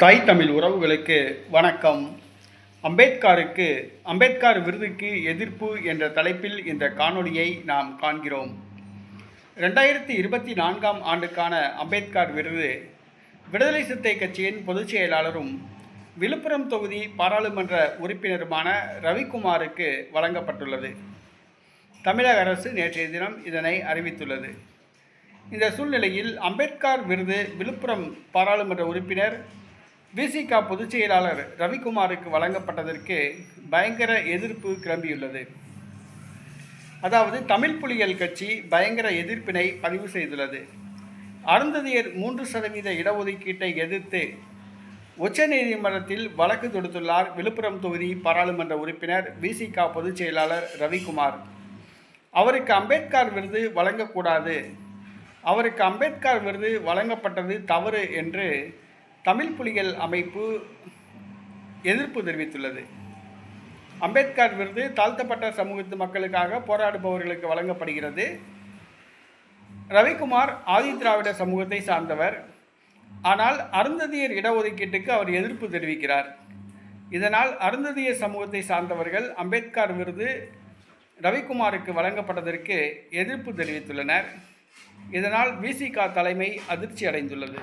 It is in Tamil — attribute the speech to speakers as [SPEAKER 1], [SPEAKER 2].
[SPEAKER 1] தாய் தமிழ் உறவுகளுக்கு வணக்கம். அம்பேத்கருக்கு அம்பேத்கர் விருதுக்கு எதிர்ப்பு என்ற தலைப்பில் இந்த காணொளியை நாம் காண்கிறோம். ரெண்டாயிரத்தி இருபத்தி நான்காம் ஆண்டுக்கான அம்பேத்கர் விருது விடுதலை சிறுத்தை கட்சியின் பொதுச் செயலாளரும் விழுப்புரம் தொகுதி பாராளுமன்ற உறுப்பினருமான ரவிக்குமாருக்கு வழங்கப்பட்டுள்ளது. தமிழக அரசு நேற்றைய தினம் இதனை அறிவித்துள்ளது. இந்த சூழ்நிலையில் அம்பேத்கர் விருது விழுப்புரம் பாராளுமன்ற உறுப்பினர் விசிக பொதுச் செயலாளர் ரவிக்குமாருக்கு வழங்கப்பட்டதற்கு பயங்கர எதிர்ப்பு கிளம்பியுள்ளது. அதாவது தமிழ் புலிகள் கட்சி பயங்கர எதிர்ப்பினை பதிவு செய்துள்ளது. அருந்ததியர் மூன்று சதவீத இடஒதுக்கீட்டை எதிர்த்து உச்சநீதிமன்றத்தில் வழக்கு தொடுத்துள்ளார் விழுப்புரம் தொகுதி பாராளுமன்ற உறுப்பினர் விசிகா பொதுச் செயலாளர் ரவிக்குமார். அவருக்கு அம்பேத்கர் விருது வழங்கக்கூடாது. அவருக்கு அம்பேத்கர் விருது வழங்கப்பட்டது தவறு என்று தமிழ் புலிகள் அமைப்பு எதிர்ப்பு தெரிவித்துள்ளது. அம்பேத்கர் விருது தாழ்த்தப்பட்ட சமூகத்து மக்களுக்காக போராடுபவர்களுக்கு வழங்கப்படுகிறது. ரவிக்குமார் ஆதிதிராவிட சமூகத்தை சார்ந்தவர். ஆனால் அருந்ததியர் இடஒதுக்கீட்டுக்கு அவர் எதிர்ப்பு தெரிவிக்கிறார். இதனால் அருந்ததியர் சமூகத்தை சார்ந்தவர்கள் அம்பேத்கர் விருது ரவிக்குமாருக்கு வழங்கப்பட்டதற்கு எதிர்ப்பு தெரிவித்துள்ளனர். இதனால் விசிகா தலைமை அதிர்ச்சி அடைந்துள்ளது.